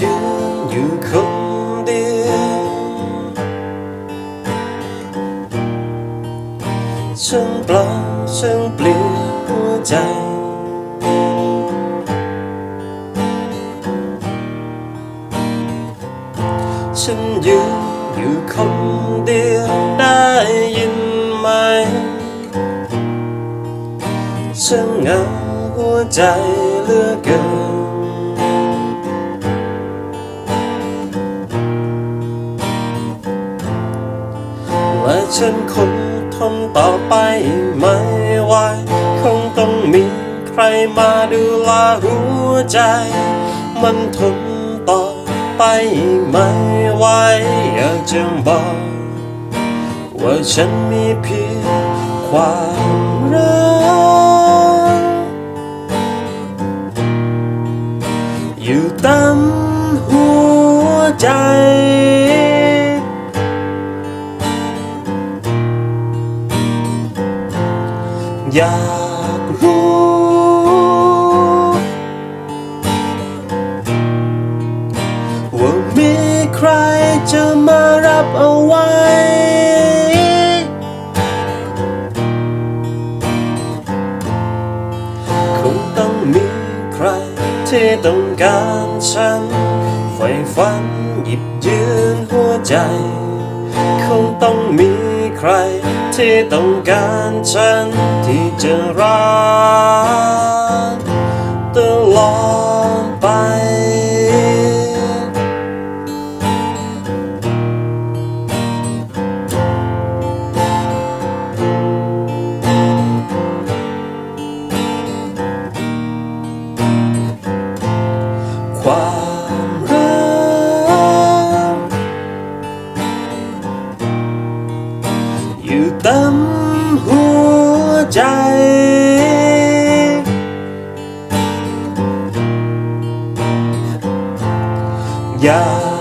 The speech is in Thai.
ยืนอยู่คนเดียวฉันเปล่าฉันเปลี่ยวหัวใจ ฉันยืนอยู่คนเดียวได้ยินไหม ฉันเหงาหัวใจเหลือเกิน ฉันคงทนต่อไปไม่ไหวคงต้องมีใครมาดูแลหัวใจ มันทนต่อไปไม่ไหวอยากจะบอก ว่าฉันมีเพียงความรักอยู่ต็มหัวใจ อยากรู้ ว่ามีใครจะมารับเอาไว้ คงต้องมีใครที่ต้องการฉันไฟฝันหยิบยืนหัวใจ ต้องมีใคร ที่ต้องการฉันที่จะรัก อยู่เต็มหัวใจ อยาก